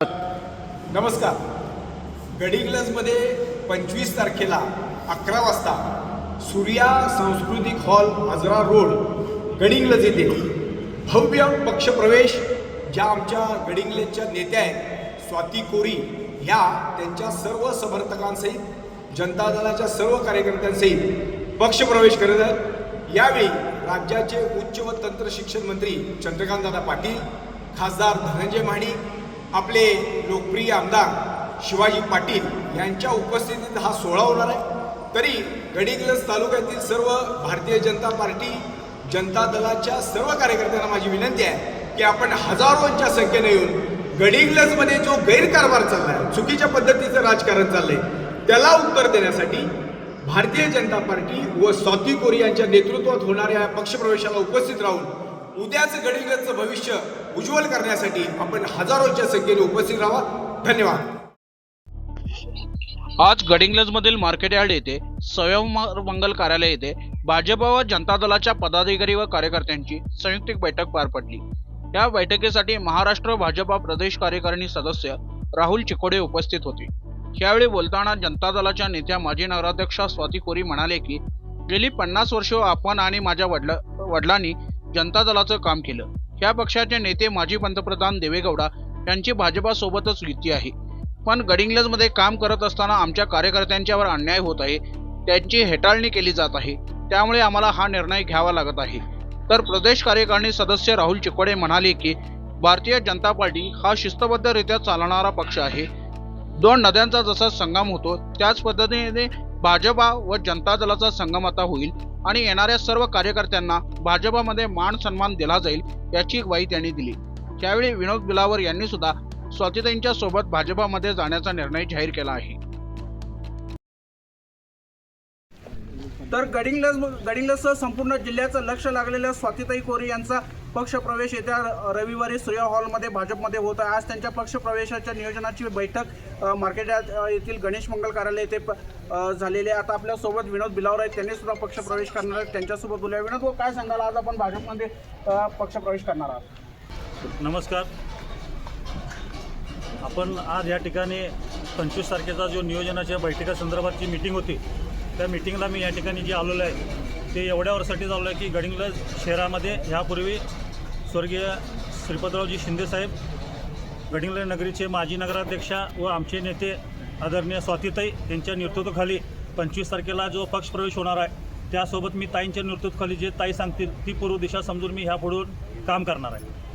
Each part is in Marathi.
नमस्कार. गडिंग्लजमध्ये पंचवीस तारखेला अकरा वाजता सूर्या सांस्कृतिक हॉल आजरा रोड गडिंग्लज येथे भव्य पक्षप्रवेश ज्या आमच्या गडिंग्लजच्या नेत्या आहेत स्वाती कोरी ह्या त्यांच्या सर्व समर्थकांसहित जनता दलाच्या सर्व कार्यकर्त्यांसहित पक्षप्रवेश करत आहेत. यावेळी राज्याचे उच्च व तंत्र शिक्षण मंत्री चंद्रकांतदादा पाटील खासदार धनंजय महाडिक आपले लोकप्रिय आमदार शिवाजी पाटील यांच्या उपस्थितीत हा सोहळा होणार आहे. तरी गडिंग्लज तालुक्यातील सर्व भारतीय जनता पार्टी जनता दलाच्या सर्व कार्यकर्त्यांना माझी विनंती आहे की आपण हजारोंच्या संख्येने येऊन गडिंग्लजमध्ये जो गैरकारभार चाललाय चुकीच्या पद्धतीचं राजकारण चाललंय त्याला उत्तर देण्यासाठी भारतीय जनता पार्टी व स्वाती कोरी यांच्या नेतृत्वात होणाऱ्या पक्षप्रवेशाला उपस्थित राहून उद्याचं गडिंग्लजचं भविष्य उज्ज्वल करण्यासाठी आपण हजारोच्या संख्येने उपस्थित राहा धन्यवाद. आज गडिंग्लजमधील मार्केट यार्ड येथे स्वयंवर मंगल कार्यालय येथे भाजप व जनता दलाच्या पदाधिकारी व कार्यकर्त्यांची संयुक्त बैठक पार पडली. या बैठकीसाठी महाराष्ट्र भाजपा प्रदेश कार्यकारिणी सदस्य राहुल चिकोडे उपस्थित होते. यावेळी बोलताना जनता दलाच्या नेत्या माजी नगराध्यक्षा स्वाती कोरी म्हणाले की गेली पन्नास वर्ष आपण आणि माझ्या वडला वडिलांनी जनता दलाचं काम केलं. या पक्षाचे नेते माजी पंतप्रधान देवेगौडा यांची भाजपासोबतच युती आहे. पण गडिंग्लजमध्ये काम करत असताना आमच्या कार्यकर्त्यांच्यावर अन्याय होत आहे. त्यांची हेटाळणी केली जात आहे. त्यामुळे आम्हाला हा निर्णय घ्यावा लागत आहे. तर प्रदेश कार्यकारिणी सदस्य राहुल चिकोडे म्हणाले की भारतीय जनता पार्टी हा शिस्तबद्धरित्या चालणारा पक्ष आहे. दोन नद्यांचा जसा संगम होतो त्याच पद्धतीने भाजपा व जनता दलाचा संगम आता होईल. आणि येणाऱ्या सर्व कार्यकर्त्यांना भाजपामध्ये मान सन्मान दिला जाईल याची ग्वाही त्यांनी दिली. त्यावेळी विनोद बिलावर यांनी सुद्धा स्वातीताईंच्या सोबत भाजपामध्ये जाण्याचा निर्णय जाहीर केला आहे. तर गडिंग्लज गडिंग्लजसह संपूर्ण जिल्ह्याचं लक्ष लागलेल्या स्वातीताई कोरी यांचा पक्षप्रवेश येत्या रविवारी सूर्या हॉलमध्ये भाजपमध्ये होत आहे. आज त्यांच्या पक्षप्रवेशाच्या नियोजनाची बैठक मार्केटात येथील गणेश मंगल कार्यालय येथे झालेले आता आपल्यासोबत विनोद बिलावर आहेत. त्यांनी सुद्धा पक्षप्रवेश करणार आहेत. त्यांच्यासोबत बोलूया. विनोद भाऊ, काय सांगाल? आज आपण भाजपमध्ये पक्षप्रवेश करणार आहात. नमस्कार. आपण आज या ठिकाणी पंचवीस तारखेचा जो नियोजनाच्या बैठकासंदर्भातची मीटिंग होती त्या मीटिंगला मी या ठिकाणी जे आलेलो आहे ते एवढ्या वर्षासाठी आलो आहे की गडिंग्लज शहरामध्ये ह्यापूर्वी स्वर्गीय श्रीपतरावजी शिंदेसाहेब गडिंग्लज नगरीचे माजी नगराध्यक्षा व आमचे नेते आदरणीय स्वातीताई यांच्या नेतृत्वाखाली पंचवीस तारखेला जो पक्षप्रवेश होणार आहे त्यासोबत मी ताईंच्या नेतृत्वाखाली जे ताई सांगतील ती पूर्व दिशा समजून मी ह्यापुढून काम करणार आहे.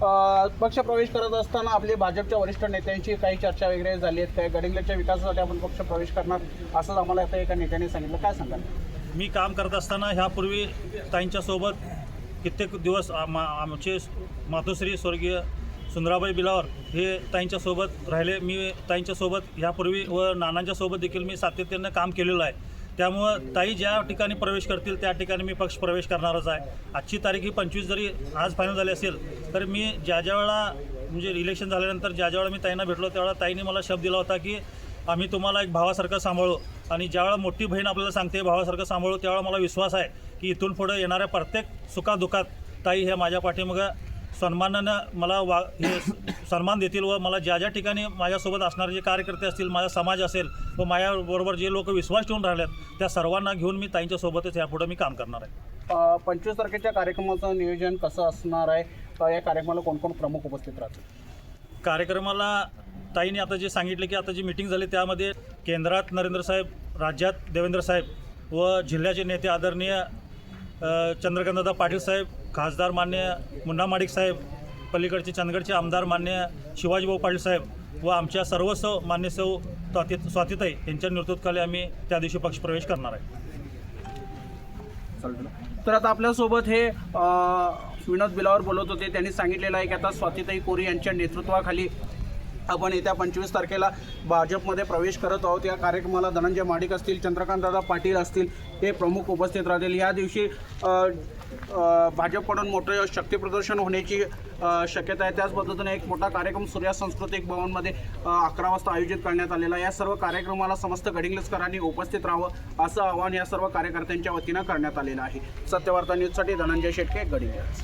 पक्षप्रवेश करत असताना आपले भाजपच्या वरिष्ठ नेत्यांची काही चर्चा वगैरे झाली आहेत काय? गडिंगलच्या विकासासाठी आपण पक्षप्रवेश करणार असंच आम्हाला आता एका नेत्याने सांगितलं. काय सांगाल? मी काम करत असताना ह्यापूर्वी ताईंच्यासोबत कित्येक दिवस आम- आमचे मातोश्री स्वर्गीय सुंदराबाई बिलावर हे ताईंच्यासोबत राहिले. मी ताईंच्यासोबत ह्यापूर्वी व नानांच्यासोबत देखील मी सातत्यानं काम केलेलं आहे. त्यामुळं ताई ज्या ठिकाणी प्रवेश करतील त्या ठिकाणी मी पक्ष प्रवेश करणारच आहे. आजची तारीख ही पंचवीस जरी आज फायनल झाली असेल तर मी ज्या ज्या वेळा म्हणजे इलेक्शन झाल्यानंतर ज्या ज्या वेळा मी ताईंना भेटलो त्यावेळा ताईने मला शब्द दिला होता की आम्ही तुम्हाला एक भावासारखं सांभाळू. आणि ज्यावेळा मोठी बहीण आपल्याला सांगते भावासारखं सांभाळू त्यावेळा मला विश्वास आहे की इथून पुढे येणाऱ्या प्रत्येक सुखादुखात ताई हे माझ्या पाठीमागं सन्मानानं मला वा हे सन्मान देतील व मला ज्या ज्या ठिकाणी माझ्यासोबत असणारे जे कार्यकर्ते असतील माझा समाज असेल व माझ्याबरोबर जे लोक विश्वास ठेवून राहिलेत त्या सर्वांना घेऊन मी ताईंच्या सोबतच यापुढे मी काम करणार आहे. पंचवीस तारखेच्या कार्यक्रमाचं नियोजन कसं असणार आहे? या कार्यक्रमाला कोण कोण प्रमुख उपस्थित राहतील? कार्यक्रमाला ताईने आता जे सांगितले की आता जी मिटिंग झाली त्यामध्ये केंद्रात नरेंद्र साहेब राज्यात देवेंद्र साहेब व जिल्ह्याचे नेते आदरणीय अ, चंद्रकांतदादा पाटील साहेब खासदार मान्य मुन्ना माडिक साहेब पलीकडचे चंदगडचे आमदार मान्य शिवाजीभाऊ पाटील साहेब व आमच्या सर्वस्व मान्य सौ स्वाती स्वातीताई यांच्या नेतृत्वाखाली आम्ही त्या दिवशी पक्षप्रवेश करणार आहे. तर आता आपल्यासोबत हे विनोद बिलावर बोलत होते. त्यांनी सांगितलेलं आहे की आता स्वातीताई कोरी यांच्या नेतृत्वाखाली आपण येत्या पंचवीस तारखेला भाजपमध्ये प्रवेश करत आहोत. या कार्यक्रमाला धनंजय माडिक असतील चंद्रकांतदादा पाटील असतील हे प्रमुख उपस्थित राहतील. या दिवशी भाजपकडून मोठं शक्तीप्रदर्शन होण्याची शक्यता आहे. त्याच पद्धतीने एक मोठा कार्यक्रम सूर्या सांस्कृतिक भवनमध्ये अकरा वाजता आयोजित करण्यात आलेला या सर्व कार्यक्रमाला समस्त गडिंग्लजकरांनी उपस्थित राहावं असं आवाहन या सर्व कार्यकर्त्यांच्या वतीनं करण्यात आलेलं आहे. सत्यवार्ता न्यूजसाठी धनंजय शेटके गडिंग्लज.